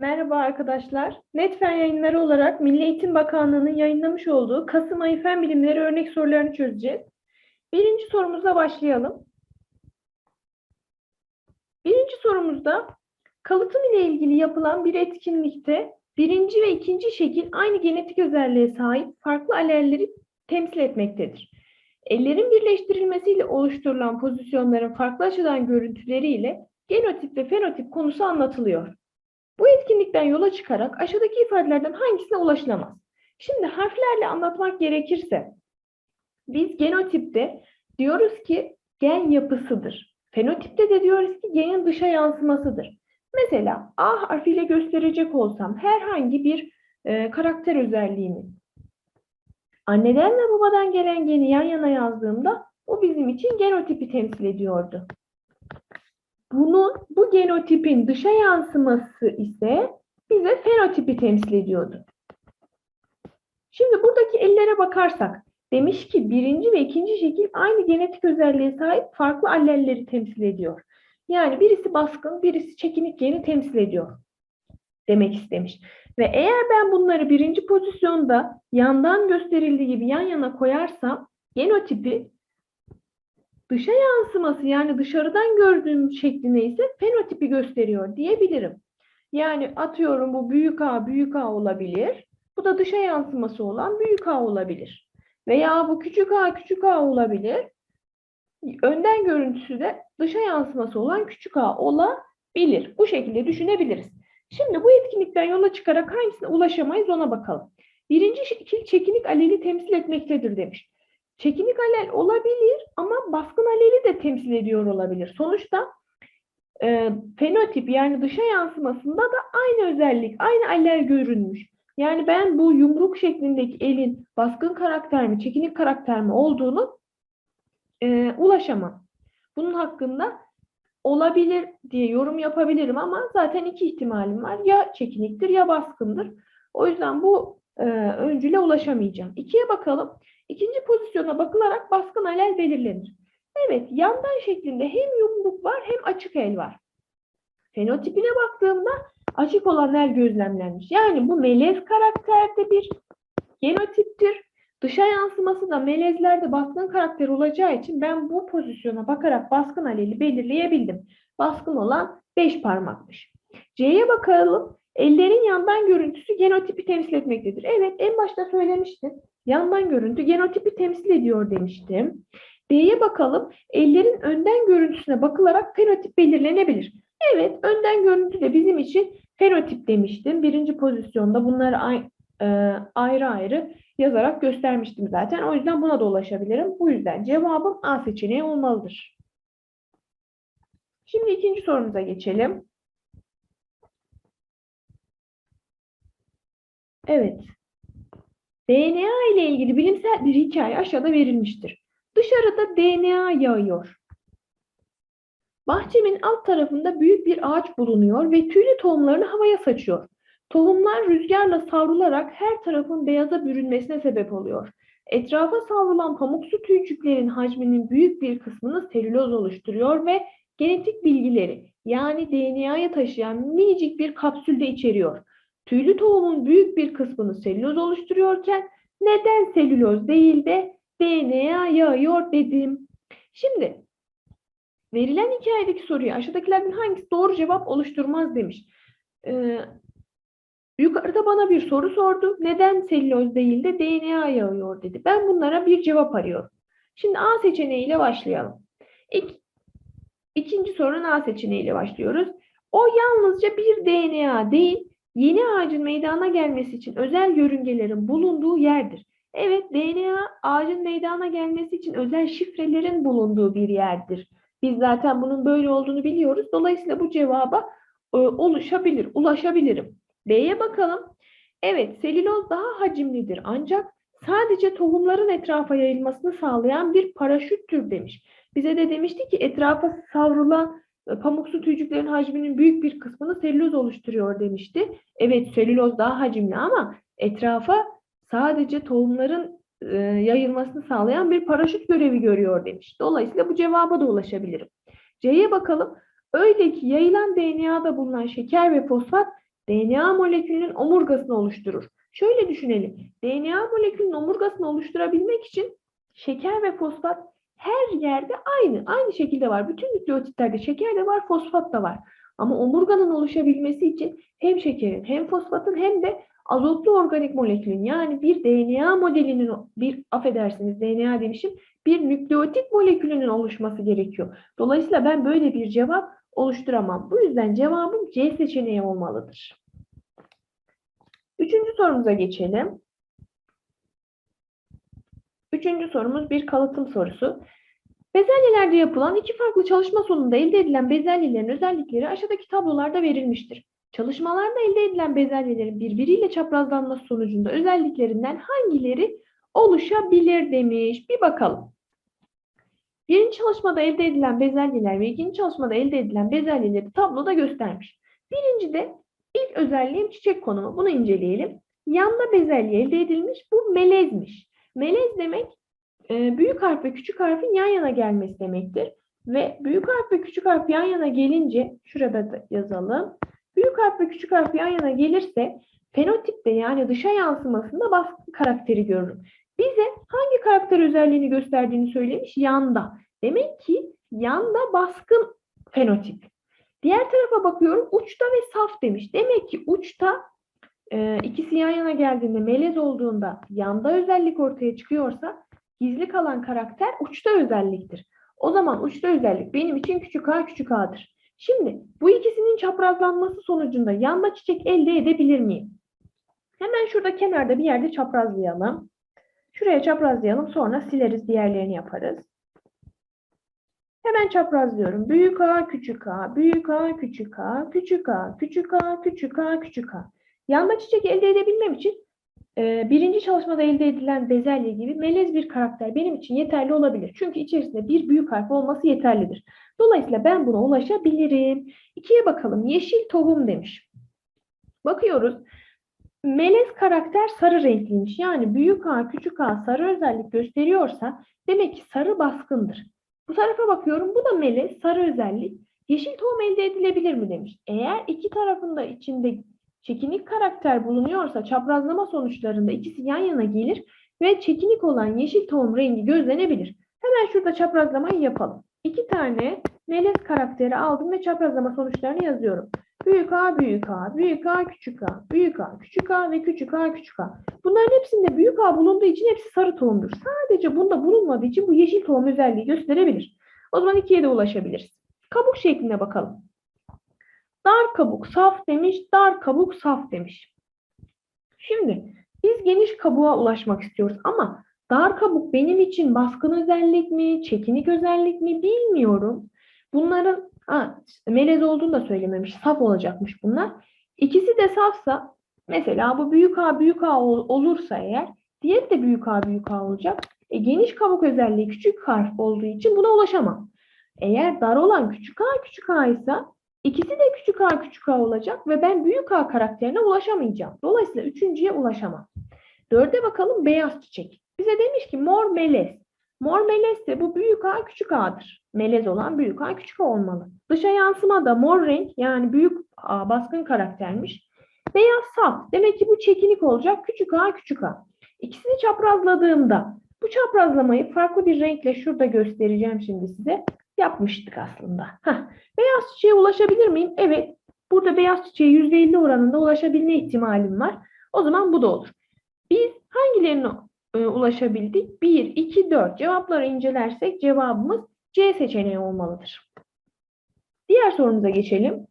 Merhaba arkadaşlar. Netfen yayınları olarak Milli Eğitim Bakanlığı'nın yayınlamış olduğu Kasım ayı fen bilimleri örnek sorularını çözeceğiz. Birinci sorumuzla başlayalım. Birinci sorumuzda kalıtım ile ilgili yapılan bir etkinlikte birinci ve ikinci şekil aynı genetik özelliğe sahip farklı alelleri temsil etmektedir. Ellerin birleştirilmesiyle oluşturulan pozisyonların farklı açıdan görüntüleriyle genotip ve fenotip konusu anlatılıyor. Bu etkinlikten yola çıkarak aşağıdaki ifadelerden hangisine ulaşılamaz? Şimdi harflerle anlatmak gerekirse biz genotipte diyoruz ki gen yapısıdır. Fenotipte de diyoruz ki genin dışa yansımasıdır. Mesela A harfiyle gösterecek olsam herhangi bir e, karakter özelliğini anneden ve babadan gelen geni yan yana yazdığımda o bizim için genotipi temsil ediyordu. Bunun bu genotipin dışa yansıması ise bize fenotipi temsil ediyordu. Şimdi buradaki ellere bakarsak demiş ki birinci ve ikinci şekil aynı genetik özelliğe sahip farklı allelleri temsil ediyor. Yani birisi baskın, birisi çekinik geni temsil ediyor demek istemiş. Ve eğer ben bunları birinci pozisyonda yandan gösterildiği gibi yan yana koyarsam genotipi dışa yansıması yani dışarıdan gördüğüm şekline ise fenotipi gösteriyor diyebilirim. Yani atıyorum bu büyük A büyük A olabilir. Bu da dışa yansıması olan büyük A olabilir. Veya bu küçük A küçük A olabilir. Önden görüntüsü de dışa yansıması olan küçük A olabilir. Bu şekilde düşünebiliriz. Şimdi bu etkinlikten yola çıkarak hangisine ulaşamayız ona bakalım. Birinci şekil çekinik aleli temsil etmektedir demiş. Çekinik alel olabilir ama baskın aleli de temsil ediyor olabilir. Sonuçta e, fenotip yani dışa yansımasında da aynı özellik, aynı allel görünmüş. Yani ben bu yumruk şeklindeki elin baskın karakter mi, çekinik karakter mi olduğunu e, ulaşamam. Bunun hakkında olabilir diye yorum yapabilirim ama zaten iki ihtimalim var. Ya çekiniktir ya baskındır. O yüzden bu e, öncüle ulaşamayacağım. İkiye bakalım. İkinci pozisyona bakılarak baskın alel belirlenir. Evet, yandan şeklinde hem yumruk var hem açık el var. Fenotipine baktığımda açık olan el gözlemlenmiş. Yani bu melez karakterde bir genotiptir. Dışa yansıması da melezlerde baskın karakter olacağı için ben bu pozisyona bakarak baskın aleli belirleyebildim. Baskın olan 5 parmakmış. C'ye bakalım. Ellerin yandan görüntüsü genotipi temsil etmektedir. Evet en başta söylemiştim. Yandan görüntü genotipi temsil ediyor demiştim. D'ye bakalım. Ellerin önden görüntüsüne bakılarak fenotip belirlenebilir. Evet önden görüntü de bizim için fenotip demiştim. Birinci pozisyonda bunları e, ayrı ayrı yazarak göstermiştim zaten. O yüzden buna da ulaşabilirim. Bu yüzden cevabım A seçeneği olmalıdır. Şimdi ikinci sorumuza geçelim. Evet. DNA ile ilgili bilimsel bir hikaye aşağıda verilmiştir. Dışarıda DNA yağıyor. Bahçemin alt tarafında büyük bir ağaç bulunuyor ve tüylü tohumlarını havaya saçıyor. Tohumlar rüzgarla savrularak her tarafın beyaza bürünmesine sebep oluyor. Etrafa savrulan pamuksu tüycüklerin hacminin büyük bir kısmını selüloz oluşturuyor ve genetik bilgileri yani DNA'yı taşıyan minicik bir kapsülde içeriyor. Tüylü tohumun büyük bir kısmını selüloz oluşturuyorken neden selüloz değil de DNA yağıyor dedim. Şimdi verilen hikayedeki soruyu aşağıdakilerden hangisi doğru cevap oluşturmaz demiş. Ee, yukarıda bana bir soru sordu. Neden selüloz değil de DNA yağıyor dedi. Ben bunlara bir cevap arıyorum. Şimdi A seçeneğiyle başlayalım. İk, ikinci sorunun A seçeneğiyle başlıyoruz. O yalnızca bir DNA değil, yeni ağacın meydana gelmesi için özel yörüngelerin bulunduğu yerdir. Evet, DNA ağacın meydana gelmesi için özel şifrelerin bulunduğu bir yerdir. Biz zaten bunun böyle olduğunu biliyoruz. Dolayısıyla bu cevaba e, oluşabilir, ulaşabilirim. B'ye bakalım. Evet, selüloz daha hacimlidir ancak sadece tohumların etrafa yayılmasını sağlayan bir paraşüttür demiş. Bize de demişti ki etrafa savrulan pamuksu tüycüklerin hacminin büyük bir kısmını selüloz oluşturuyor demişti. Evet selüloz daha hacimli ama etrafa sadece tohumların e, yayılmasını sağlayan bir paraşüt görevi görüyor demiş. Dolayısıyla bu cevaba da ulaşabilirim. C'ye bakalım. Öyle ki yayılan DNA'da bulunan şeker ve fosfat DNA molekülünün omurgasını oluşturur. Şöyle düşünelim. DNA molekülünün omurgasını oluşturabilmek için şeker ve fosfat her yerde aynı. Aynı şekilde var. Bütün nükleotitlerde şeker de var, fosfat da var. Ama omurganın oluşabilmesi için hem şekerin hem fosfatın hem de azotlu organik molekülün yani bir DNA modelinin bir affedersiniz DNA demişim bir nükleotit molekülünün oluşması gerekiyor. Dolayısıyla ben böyle bir cevap oluşturamam. Bu yüzden cevabım C seçeneği olmalıdır. Üçüncü sorumuza geçelim. Üçüncü sorumuz bir kalıtım sorusu. Bezelyelerde yapılan iki farklı çalışma sonunda elde edilen bezelyelerin özellikleri aşağıdaki tablolarda verilmiştir. Çalışmalarda elde edilen bezelyelerin birbiriyle çaprazlanması sonucunda özelliklerinden hangileri oluşabilir demiş. Bir bakalım. Birinci çalışmada elde edilen bezelyeler ve ikinci çalışmada elde edilen bezelyeleri tabloda göstermiş. Birincide ilk özelliğim çiçek konumu. Bunu inceleyelim. Yanda bezelye elde edilmiş. Bu melezmiş. Melez demek e, büyük harf ve küçük harfin yan yana gelmesi demektir. Ve büyük harf ve küçük harf yan yana gelince, şurada da yazalım. Büyük harf ve küçük harf yan yana gelirse fenotipte yani dışa yansımasında baskın karakteri görürüm. Bize hangi karakter özelliğini gösterdiğini söylemiş? Yanda. Demek ki yanda baskın fenotip. Diğer tarafa bakıyorum uçta ve saf demiş. Demek ki uçta e, ikisi yan yana geldiğinde melez olduğunda yanda özellik ortaya çıkıyorsa gizli kalan karakter uçta özelliktir. O zaman uçta özellik benim için küçük a küçük a'dır. Şimdi bu ikisinin çaprazlanması sonucunda yanda çiçek elde edebilir miyim? Hemen şurada kenarda bir yerde çaprazlayalım. Şuraya çaprazlayalım sonra sileriz diğerlerini yaparız. Hemen çaprazlıyorum. Büyük A, küçük A, büyük A, küçük A, küçük A, küçük A, küçük A, küçük A. Yanda çiçek elde edebilmem için e, birinci çalışmada elde edilen bezelye gibi melez bir karakter benim için yeterli olabilir. Çünkü içerisinde bir büyük harf olması yeterlidir. Dolayısıyla ben buna ulaşabilirim. İkiye bakalım. Yeşil tohum demiş. Bakıyoruz. Melez karakter sarı renkliymiş. Yani büyük A, küçük A sarı özellik gösteriyorsa demek ki sarı baskındır. Bu tarafa bakıyorum. Bu da melez, sarı özellik. Yeşil tohum elde edilebilir mi demiş. Eğer iki tarafında içinde çekinik karakter bulunuyorsa çaprazlama sonuçlarında ikisi yan yana gelir ve çekinik olan yeşil tohum rengi gözlenebilir. Hemen şurada çaprazlamayı yapalım. İki tane melez karakteri aldım ve çaprazlama sonuçlarını yazıyorum. Büyük A, büyük A, büyük A, küçük A, büyük A, küçük A ve küçük A, küçük A. Bunların hepsinde büyük A bulunduğu için hepsi sarı tohumdur. Sadece bunda bulunmadığı için bu yeşil tohum özelliği gösterebilir. O zaman ikiye de ulaşabiliriz. Kabuk şekline bakalım. Dar kabuk saf demiş, dar kabuk saf demiş. Şimdi biz geniş kabuğa ulaşmak istiyoruz ama dar kabuk benim için baskın özellik mi, çekinik özellik mi bilmiyorum. Bunların ha, melez olduğunu da söylememiş, saf olacakmış bunlar. İkisi de safsa mesela bu büyük A büyük A olursa eğer diğeri de büyük A büyük A olacak. E, geniş kabuk özelliği küçük harf olduğu için buna ulaşamam. Eğer dar olan küçük A küçük A ise ikisi de küçük A küçük A olacak ve ben büyük A karakterine ulaşamayacağım. Dolayısıyla üçüncüye ulaşamam. Dörde bakalım beyaz çiçek. Bize demiş ki mor melez. Mor melez ise bu büyük A küçük A'dır. Melez olan büyük A küçük A olmalı. Dışa yansıma da mor renk yani büyük A baskın karaktermiş. Beyaz saf. Demek ki bu çekinik olacak. Küçük A küçük A. İkisini çaprazladığımda bu çaprazlamayı farklı bir renkle şurada göstereceğim şimdi size. Yapmıştık aslında. Heh. Beyaz çiçeğe ulaşabilir miyim? Evet. Burada beyaz çiçeğe %50 oranında ulaşabilme ihtimalim var. O zaman bu da olur. Biz hangilerine e, ulaşabildik? 1, 2, 4. Cevapları incelersek cevabımız C seçeneği olmalıdır. Diğer sorumuza geçelim.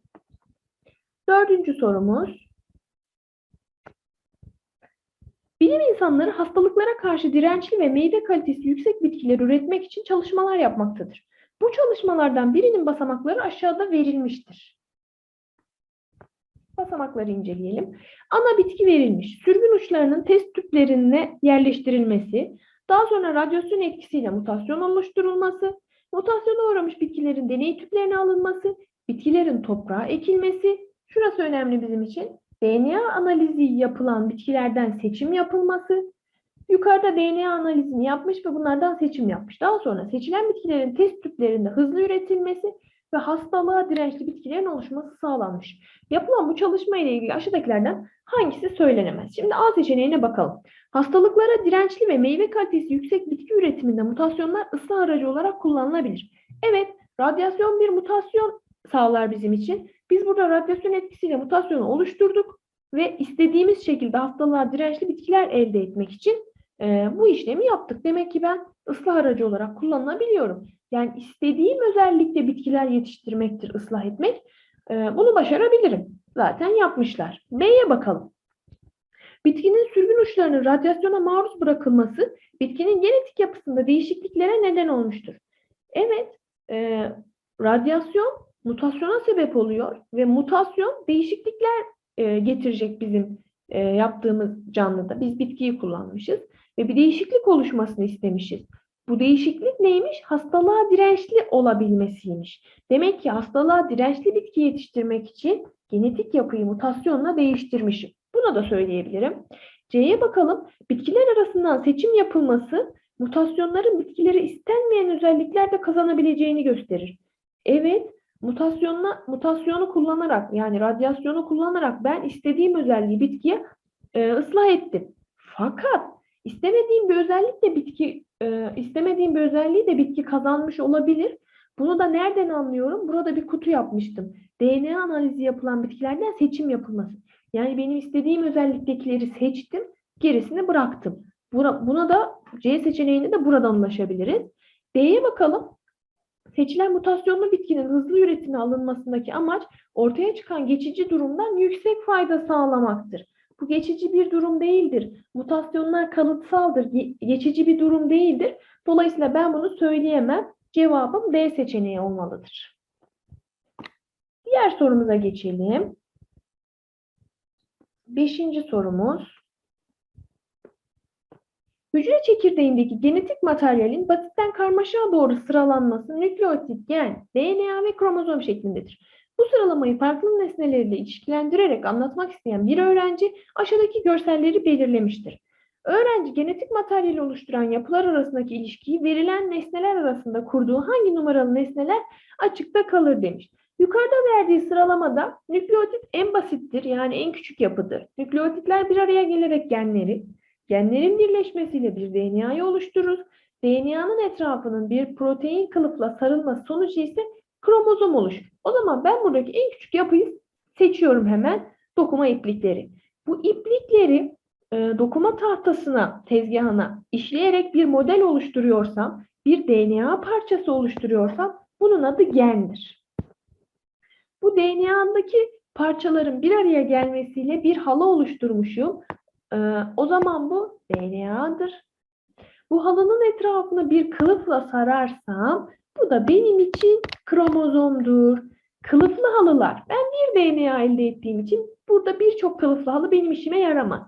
Dördüncü sorumuz. Bilim insanları hastalıklara karşı dirençli ve meyve kalitesi yüksek bitkiler üretmek için çalışmalar yapmaktadır. Bu çalışmalardan birinin basamakları aşağıda verilmiştir. Basamakları inceleyelim. Ana bitki verilmiş. Sürgün uçlarının test tüplerine yerleştirilmesi, daha sonra radyasyon etkisiyle mutasyon oluşturulması, mutasyona uğramış bitkilerin deney tüplerine alınması, bitkilerin toprağa ekilmesi, şurası önemli bizim için, DNA analizi yapılan bitkilerden seçim yapılması, yukarıda DNA analizini yapmış ve bunlardan seçim yapmış. Daha sonra seçilen bitkilerin test tüplerinde hızlı üretilmesi ve hastalığa dirençli bitkilerin oluşması sağlanmış. Yapılan bu çalışma ile ilgili aşağıdakilerden hangisi söylenemez? Şimdi A seçeneğine bakalım. Hastalıklara dirençli ve meyve kalitesi yüksek bitki üretiminde mutasyonlar ıslah aracı olarak kullanılabilir. Evet, radyasyon bir mutasyon sağlar bizim için. Biz burada radyasyon etkisiyle mutasyonu oluşturduk ve istediğimiz şekilde hastalığa dirençli bitkiler elde etmek için e, bu işlemi yaptık. Demek ki ben ıslah aracı olarak kullanılabiliyorum. Yani istediğim özellikle bitkiler yetiştirmektir, ıslah etmek. E, bunu başarabilirim. Zaten yapmışlar. B'ye bakalım. Bitkinin sürgün uçlarının radyasyona maruz bırakılması bitkinin genetik yapısında değişikliklere neden olmuştur. Evet, e, radyasyon mutasyona sebep oluyor ve mutasyon değişiklikler e, getirecek bizim e, yaptığımız canlıda. Biz bitkiyi kullanmışız ve bir değişiklik oluşmasını istemişiz. Bu değişiklik neymiş? Hastalığa dirençli olabilmesiymiş. Demek ki hastalığa dirençli bitki yetiştirmek için genetik yapıyı mutasyonla değiştirmişim. Bunu da söyleyebilirim. C'ye bakalım. Bitkiler arasından seçim yapılması mutasyonların bitkileri istenmeyen özellikler de kazanabileceğini gösterir. Evet, mutasyonla mutasyonu kullanarak yani radyasyonu kullanarak ben istediğim özelliği bitkiye e, ıslah ettim. Fakat istemediğim bir özellik de bitki e, istemediğim bir özelliği de bitki kazanmış olabilir. Bunu da nereden anlıyorum? Burada bir kutu yapmıştım. DNA analizi yapılan bitkilerden seçim yapılması. Yani benim istediğim özelliktekileri seçtim, gerisini bıraktım. Buna, da C seçeneğine de buradan ulaşabiliriz. D'ye bakalım. Seçilen mutasyonlu bitkinin hızlı üretime alınmasındaki amaç ortaya çıkan geçici durumdan yüksek fayda sağlamaktır. Bu geçici bir durum değildir. Mutasyonlar kalıtsaldır, geçici bir durum değildir. Dolayısıyla ben bunu söyleyemem. Cevabım B seçeneği olmalıdır. Diğer sorumuza geçelim. Beşinci sorumuz. Hücre çekirdeğindeki genetik materyalin basitten karmaşığa doğru sıralanması nükleotit, gen, DNA ve kromozom şeklindedir. Bu sıralamayı farklı nesnelerle ilişkilendirerek anlatmak isteyen bir öğrenci aşağıdaki görselleri belirlemiştir. Öğrenci genetik materyali oluşturan yapılar arasındaki ilişkiyi verilen nesneler arasında kurduğu hangi numaralı nesneler açıkta kalır demiş. Yukarıda verdiği sıralamada nükleotit en basittir yani en küçük yapıdır. Nükleotitler bir araya gelerek genleri, genlerin birleşmesiyle bir DNA'yı oluşturur. DNA'nın etrafının bir protein kılıfla sarılması sonucu ise kromozom oluşur. O zaman ben buradaki en küçük yapıyı seçiyorum hemen dokuma iplikleri. Bu iplikleri e, dokuma tahtasına, tezgahına işleyerek bir model oluşturuyorsam, bir DNA parçası oluşturuyorsam bunun adı gendir. Bu DNA'daki parçaların bir araya gelmesiyle bir halı oluşturmuşum. Ee, o zaman bu DNA'dır. Bu halının etrafını bir kılıfla sararsam bu da benim için kromozomdur. Kılıflı halılar. Ben bir DNA elde ettiğim için burada birçok kılıflı halı benim işime yaramaz.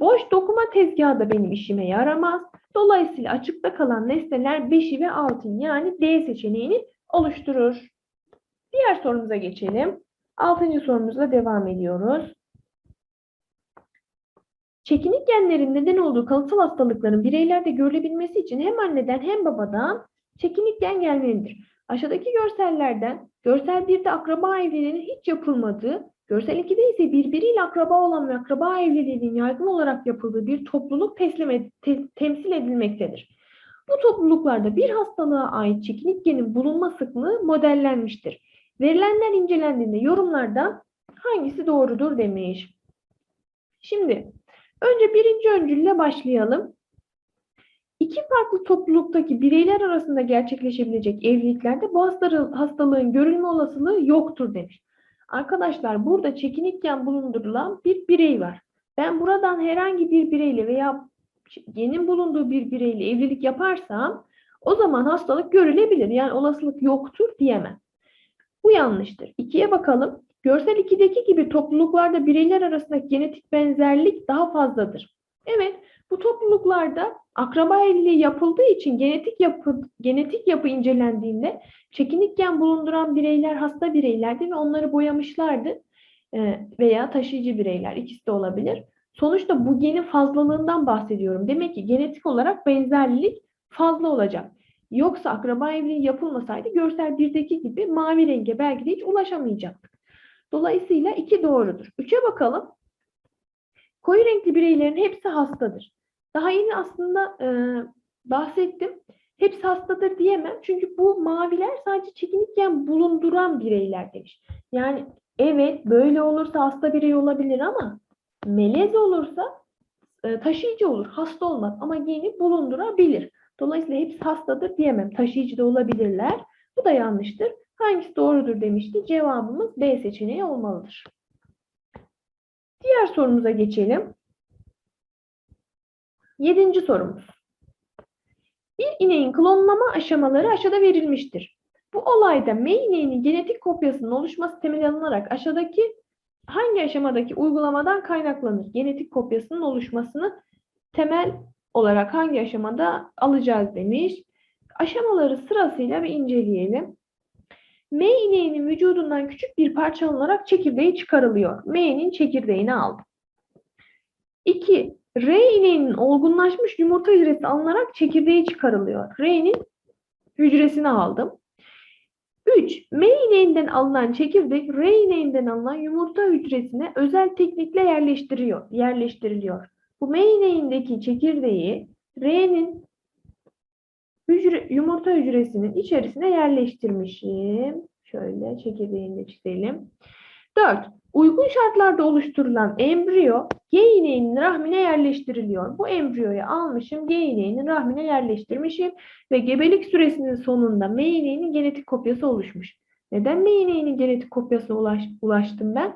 Boş dokuma tezgahı da benim işime yaramaz. Dolayısıyla açıkta kalan nesneler 5'i ve 6'yı yani D seçeneğini oluşturur. Diğer sorumuza geçelim. Altıncı sorumuzla devam ediyoruz. Çekinik genlerin neden olduğu kalıtsal hastalıkların bireylerde görülebilmesi için hem anneden hem babadan çekinik gen gelmelidir. Aşağıdaki görsellerden görsel 1'de akraba evliliğinin hiç yapılmadığı, görsel 2'de ise birbiriyle akraba olan ve akraba evliliğinin yaygın olarak yapıldığı bir topluluk teslim te temsil edilmektedir. Bu topluluklarda bir hastalığa ait çekinik genin bulunma sıklığı modellenmiştir. Verilenler incelendiğinde yorumlarda hangisi doğrudur demiş. Şimdi önce birinci öncülle başlayalım. İki farklı topluluktaki bireyler arasında gerçekleşebilecek evliliklerde bu hastalığın görülme olasılığı yoktur demiş. Arkadaşlar burada çekinikken bulundurulan bir birey var. Ben buradan herhangi bir bireyle veya genin bulunduğu bir bireyle evlilik yaparsam o zaman hastalık görülebilir. Yani olasılık yoktur diyemem. Bu yanlıştır. İkiye bakalım. Görsel 2'deki gibi topluluklarda bireyler arasındaki genetik benzerlik daha fazladır. Evet, bu topluluklarda akraba evliliği yapıldığı için genetik yapı genetik yapı incelendiğinde çekinik gen bulunduran bireyler hasta bireylerdi ve onları boyamışlardı ee, veya taşıyıcı bireyler ikisi de olabilir. Sonuçta bu genin fazlalığından bahsediyorum. Demek ki genetik olarak benzerlik fazla olacak. Yoksa akraba evliliği yapılmasaydı görsel birdeki gibi mavi renge belki de hiç ulaşamayacaktık. Dolayısıyla iki doğrudur. Üçe bakalım. Koyu renkli bireylerin hepsi hastadır. Daha yeni aslında e, bahsettim. Hepsi hastadır diyemem. Çünkü bu maviler sadece çekinikken bulunduran bireyler demiş. Yani evet böyle olursa hasta birey olabilir ama melez olursa e, taşıyıcı olur. Hasta olmaz ama geni bulundurabilir. Dolayısıyla hepsi hastadır diyemem. Taşıyıcı da olabilirler. Bu da yanlıştır. Hangisi doğrudur demişti. Cevabımız B seçeneği olmalıdır. Diğer sorumuza geçelim. Yedinci sorumuz. Bir ineğin klonlama aşamaları aşağıda verilmiştir. Bu olayda M ineğinin genetik kopyasının oluşması temel alınarak aşağıdaki hangi aşamadaki uygulamadan kaynaklanır? Genetik kopyasının oluşmasını temel olarak hangi aşamada alacağız demiş. Aşamaları sırasıyla bir inceleyelim. M ineğinin vücudundan küçük bir parça alınarak çekirdeği çıkarılıyor. M'nin çekirdeğini aldım. 2. R ineğinin olgunlaşmış yumurta hücresi alınarak çekirdeği çıkarılıyor. R'nin hücresini aldım. 3. M ineğinden alınan çekirdek R ineğinden alınan yumurta hücresine özel teknikle yerleştiriliyor. Bu M ineğindeki çekirdeği R'nin hücre, yumurta hücresinin içerisine yerleştirmişim. Şöyle çekirdeğini de çizelim. 4. Uygun şartlarda oluşturulan embriyo G ineğinin rahmine yerleştiriliyor. Bu embriyoyu almışım, G ineğinin rahmine yerleştirmişim ve gebelik süresinin sonunda M ineğinin genetik kopyası oluşmuş. Neden M ineğinin genetik kopyasına ulaş, ulaştım ben?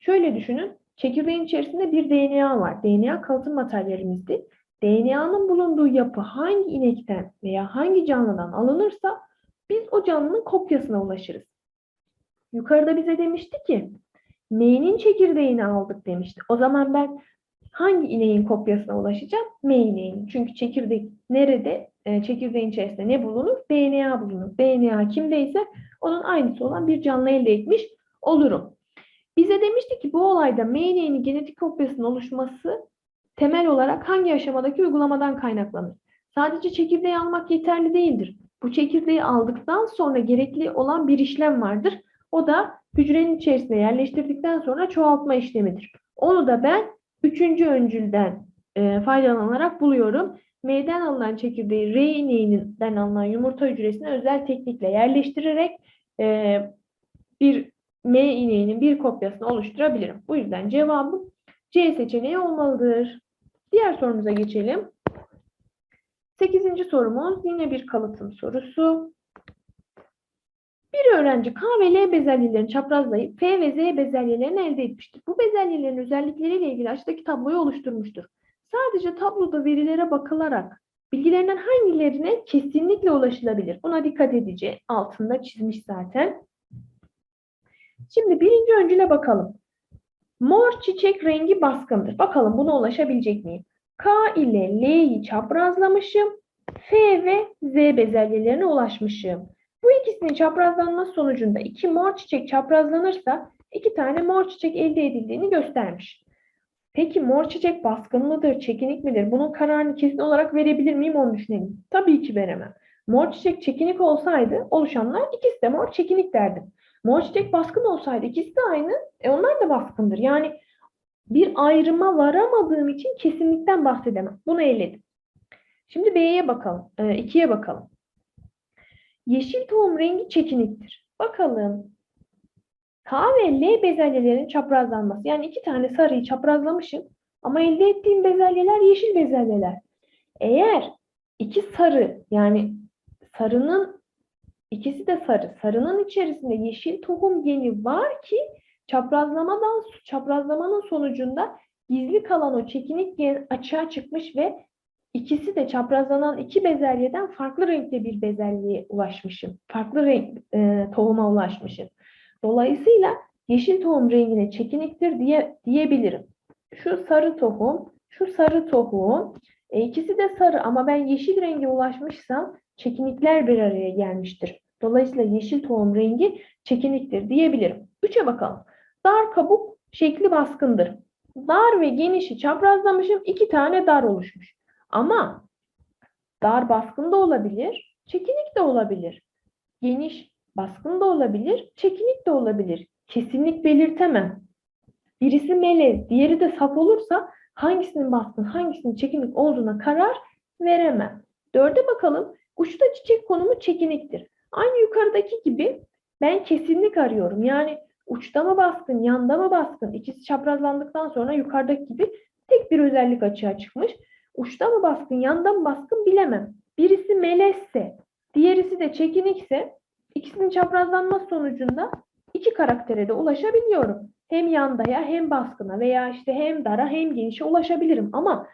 Şöyle düşünün, çekirdeğin içerisinde bir DNA var. DNA kalıtım materyalimizdi. DNA'nın bulunduğu yapı hangi inekten veya hangi canlıdan alınırsa biz o canlının kopyasına ulaşırız. Yukarıda bize demişti ki M'nin çekirdeğini aldık demişti. O zaman ben hangi ineğin kopyasına ulaşacağım? M ineğinin. Çünkü çekirdek nerede? E, çekirdeğin içerisinde ne bulunur? DNA bulunur. DNA kimdeyse onun aynısı olan bir canlı elde etmiş olurum. Bize demişti ki bu olayda M ineğinin genetik kopyasının oluşması temel olarak hangi aşamadaki uygulamadan kaynaklanır? Sadece çekirdeği almak yeterli değildir. Bu çekirdeği aldıktan sonra gerekli olan bir işlem vardır. O da hücrenin içerisine yerleştirdikten sonra çoğaltma işlemidir. Onu da ben üçüncü öncülden e, faydalanarak buluyorum. M'den alınan çekirdeği R ineğinden alınan yumurta hücresine özel teknikle yerleştirerek e, bir M ineğinin bir kopyasını oluşturabilirim. Bu yüzden cevabım C seçeneği olmalıdır. Diğer sorumuza geçelim. Sekizinci sorumuz yine bir kalıtım sorusu. Bir öğrenci K ve L bezelyelerini çaprazlayıp F ve Z bezelyelerini elde etmiştir. Bu bezelyelerin özellikleriyle ilgili aşağıdaki tabloyu oluşturmuştur. Sadece tabloda verilere bakılarak bilgilerinden hangilerine kesinlikle ulaşılabilir? Buna dikkat edeceğiz. Altında çizmiş zaten. Şimdi birinci öncüle bakalım. Mor çiçek rengi baskındır. Bakalım buna ulaşabilecek miyim? K ile L'yi çaprazlamışım. F ve Z bezelyelerine ulaşmışım. Bu ikisinin çaprazlanması sonucunda iki mor çiçek çaprazlanırsa iki tane mor çiçek elde edildiğini göstermiş. Peki mor çiçek baskın mıdır, çekinik midir? Bunun kararını kesin olarak verebilir miyim onu düşünelim. Tabii ki veremem. Mor çiçek çekinik olsaydı oluşanlar ikisi de mor çekinik derdim. Mor çiçek baskın olsaydı ikisi de aynı. E onlar da baskındır. Yani bir ayrıma varamadığım için kesinlikten bahsedemem. Bunu eledim. Şimdi B'ye bakalım. E, 2'ye bakalım. Yeşil tohum rengi çekiniktir. Bakalım. K ve L bezelyelerinin çaprazlanması. Yani iki tane sarıyı çaprazlamışım. Ama elde ettiğim bezelyeler yeşil bezelyeler. Eğer iki sarı yani sarının ikisi de sarı. Sarının içerisinde yeşil tohum geni var ki çaprazlamadan çaprazlamanın sonucunda gizli kalan o çekinik gen açığa çıkmış ve ikisi de çaprazlanan iki bezelyeden farklı renkte bir bezelyeye ulaşmışım. Farklı renk e, tohuma ulaşmışım. Dolayısıyla yeşil tohum rengine çekiniktir diye diyebilirim. Şu sarı tohum, şu sarı tohum. E, ikisi de sarı ama ben yeşil renge ulaşmışsam çekinikler bir araya gelmiştir. Dolayısıyla yeşil tohum rengi çekiniktir diyebilirim. Üçe bakalım. Dar kabuk şekli baskındır. Dar ve genişi çaprazlamışım. iki tane dar oluşmuş. Ama dar baskın da olabilir. çekinik de olabilir. Geniş, baskın da olabilir, çekinik de olabilir. Kesinlik belirtemem. Birisi melez, diğeri de saf olursa hangisinin baskın, hangisinin çekinik olduğuna karar veremem. Dörde bakalım. Uçta çiçek konumu çekiniktir. Aynı yukarıdaki gibi ben kesinlik arıyorum. Yani uçta mı baskın, yanda mı baskın? İkisi çaprazlandıktan sonra yukarıdaki gibi tek bir özellik açığa çıkmış. Uçta mı baskın, yanda mı baskın bilemem. Birisi melezse, diğerisi de çekinikse ikisinin çaprazlanması sonucunda iki karaktere de ulaşabiliyorum. Hem yandaya hem baskına veya işte hem dara hem genişe ulaşabilirim. Ama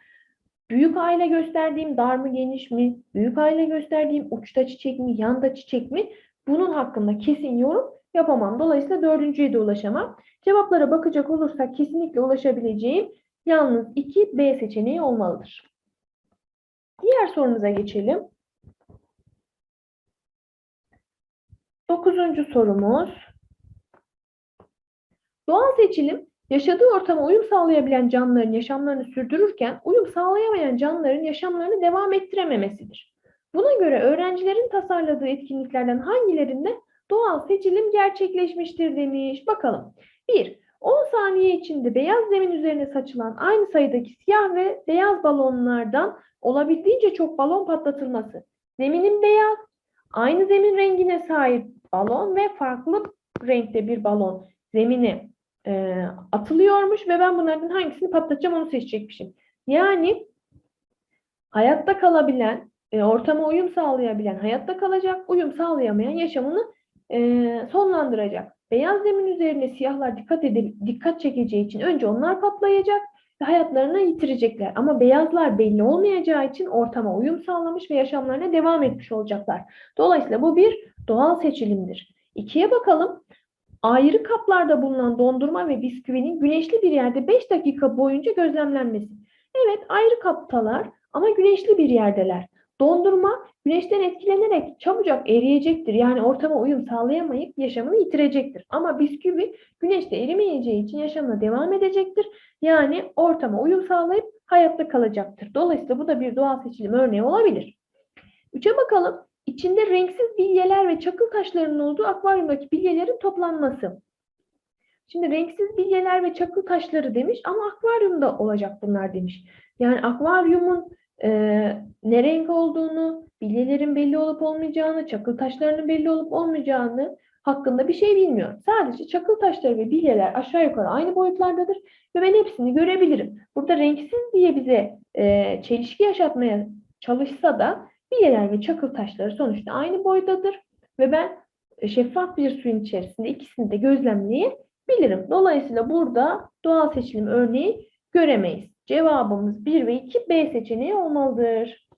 büyük aile gösterdiğim dar mı geniş mi, büyük aile gösterdiğim uçta çiçek mi, yanda çiçek mi bunun hakkında kesin yorum yapamam. Dolayısıyla dördüncüye de ulaşamam. Cevaplara bakacak olursak kesinlikle ulaşabileceğim yalnız 2 B seçeneği olmalıdır. Diğer sorumuza geçelim. Dokuzuncu sorumuz. Doğal seçilim, yaşadığı ortama uyum sağlayabilen canlıların yaşamlarını sürdürürken uyum sağlayamayan canlıların yaşamlarını devam ettirememesidir. Buna göre öğrencilerin tasarladığı etkinliklerden hangilerinde doğal seçilim gerçekleşmiştir demiş. Bakalım. 1. 10 saniye içinde beyaz zemin üzerine saçılan aynı sayıdaki siyah ve beyaz balonlardan olabildiğince çok balon patlatılması. Zeminin beyaz, aynı zemin rengine sahip balon ve farklı renkte bir balon zemine e, atılıyormuş ve ben bunlardan hangisini patlatacağım onu seçecekmişim. Yani hayatta kalabilen, e, ortama uyum sağlayabilen hayatta kalacak, uyum sağlayamayan yaşamını e, sonlandıracak. Beyaz zemin üzerine siyahlar dikkat edip dikkat çekeceği için önce onlar patlayacak ve hayatlarını yitirecekler. Ama beyazlar belli olmayacağı için ortama uyum sağlamış ve yaşamlarına devam etmiş olacaklar. Dolayısıyla bu bir doğal seçilimdir. İkiye bakalım. Ayrı kaplarda bulunan dondurma ve bisküvinin güneşli bir yerde 5 dakika boyunca gözlemlenmesi. Evet ayrı kaptalar ama güneşli bir yerdeler. Dondurma güneşten etkilenerek çabucak eriyecektir. Yani ortama uyum sağlayamayıp yaşamını yitirecektir. Ama bisküvi güneşte erimeyeceği için yaşamına devam edecektir. Yani ortama uyum sağlayıp hayatta kalacaktır. Dolayısıyla bu da bir doğal seçilim örneği olabilir. Üçe bakalım. İçinde renksiz bilyeler ve çakıl taşlarının olduğu akvaryumdaki bilyelerin toplanması. Şimdi renksiz bilyeler ve çakıl taşları demiş ama akvaryumda olacak bunlar demiş. Yani akvaryumun e, ne renk olduğunu, bilyelerin belli olup olmayacağını, çakıl taşlarının belli olup olmayacağını hakkında bir şey bilmiyor. Sadece çakıl taşları ve bilyeler aşağı yukarı aynı boyutlardadır ve ben hepsini görebilirim. Burada renksiz diye bize e, çelişki yaşatmaya çalışsa da bilyeler ve çakıl taşları sonuçta aynı boydadır ve ben şeffaf bir suyun içerisinde ikisini de gözlemleyebilirim. Dolayısıyla burada doğal seçilim örneği göremeyiz. Cevabımız 1 ve 2 B seçeneği olmalıdır.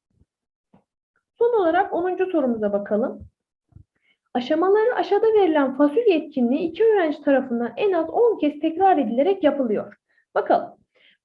Son olarak 10. sorumuza bakalım. Aşamaları aşağıda verilen fasulye etkinliği iki öğrenci tarafından en az 10 kez tekrar edilerek yapılıyor. Bakalım.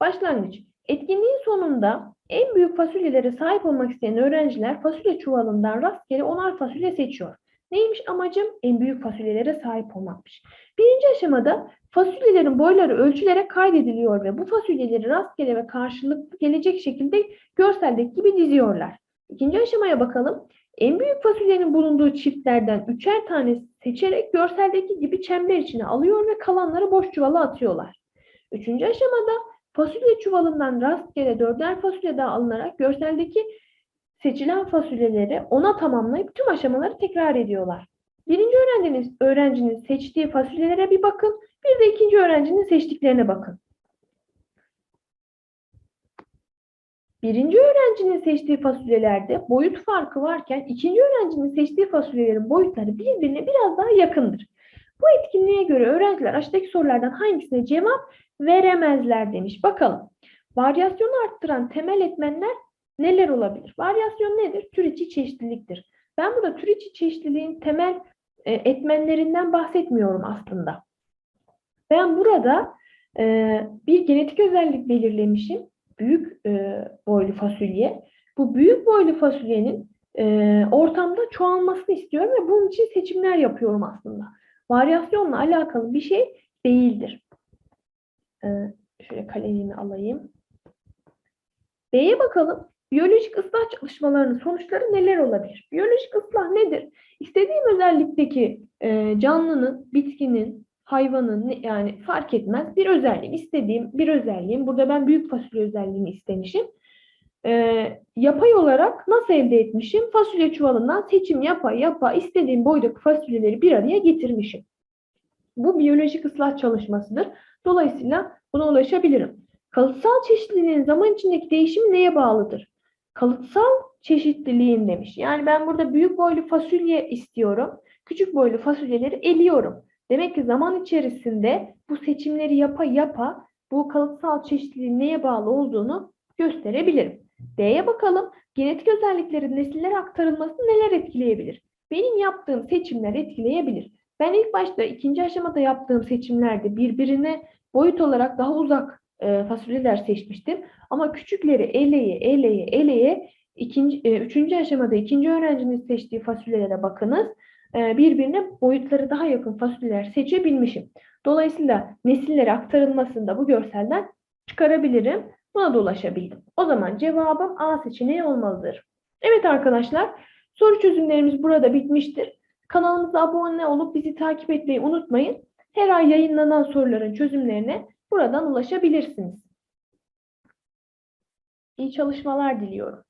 Başlangıç. Etkinliğin sonunda en büyük fasulyelere sahip olmak isteyen öğrenciler fasulye çuvalından rastgele onar fasulye seçiyor. Neymiş amacım? En büyük fasulyelere sahip olmakmış. Birinci aşamada fasulyelerin boyları ölçülerek kaydediliyor ve bu fasulyeleri rastgele ve karşılıklı gelecek şekilde görseldeki gibi diziyorlar. İkinci aşamaya bakalım. En büyük fasulyenin bulunduğu çiftlerden üçer tane seçerek görseldeki gibi çember içine alıyor ve kalanları boş çuvala atıyorlar. Üçüncü aşamada fasulye çuvalından rastgele dörder fasulye daha alınarak görseldeki seçilen fasulyeleri ona tamamlayıp tüm aşamaları tekrar ediyorlar. Birinci öğrencinin, öğrencinin seçtiği fasulyelere bir bakın, bir de ikinci öğrencinin seçtiklerine bakın. Birinci öğrencinin seçtiği fasulyelerde boyut farkı varken ikinci öğrencinin seçtiği fasulyelerin boyutları birbirine biraz daha yakındır. Bu etkinliğe göre öğrenciler aşağıdaki sorulardan hangisine cevap veremezler demiş. Bakalım. Varyasyonu arttıran temel etmenler neler olabilir? Varyasyon nedir? Tür içi çeşitliliktir. Ben burada tür içi çeşitliliğin temel e, etmenlerinden bahsetmiyorum aslında. Ben burada e, bir genetik özellik belirlemişim. Büyük e, boylu fasulye. Bu büyük boylu fasulyenin ortamda çoğalmasını istiyorum ve bunun için seçimler yapıyorum aslında. Varyasyonla alakalı bir şey değildir. E, şöyle kalemimi alayım. B'ye bakalım. Biyolojik ıslah çalışmalarının sonuçları neler olabilir? Biyolojik ıslah nedir? İstediğim özellikteki e, canlının, bitkinin, hayvanın yani fark etmez bir özelliğim, istediğim bir özelliğim. Burada ben büyük fasulye özelliğini istemişim. E, yapay olarak nasıl elde etmişim? Fasulye çuvalından seçim yapa yapa istediğim boydaki fasulyeleri bir araya getirmişim. Bu biyolojik ıslah çalışmasıdır. Dolayısıyla buna ulaşabilirim. Kalıtsal çeşitliliğin zaman içindeki değişimi neye bağlıdır? Kalıtsal çeşitliliğin demiş. Yani ben burada büyük boylu fasulye istiyorum. Küçük boylu fasulyeleri eliyorum. Demek ki zaman içerisinde bu seçimleri yapa yapa bu kalıtsal çeşitliliğin neye bağlı olduğunu gösterebilirim. D'ye bakalım. Genetik özelliklerin nesillere aktarılması neler etkileyebilir? Benim yaptığım seçimler etkileyebilir. Ben ilk başta ikinci aşamada yaptığım seçimlerde birbirine boyut olarak daha uzak e, fasulyeler seçmiştim. Ama küçükleri eleye eleye eleye ikinci, e, üçüncü aşamada ikinci öğrencinin seçtiği fasulyelere bakınız. E, birbirine boyutları daha yakın fasulyeler seçebilmişim. Dolayısıyla nesillere aktarılmasında bu görselden çıkarabilirim. Buna da ulaşabildim. O zaman cevabım A seçeneği olmalıdır. Evet arkadaşlar, soru çözümlerimiz burada bitmiştir. Kanalımıza abone olup bizi takip etmeyi unutmayın. Her ay yayınlanan soruların çözümlerine buradan ulaşabilirsiniz. İyi çalışmalar diliyorum.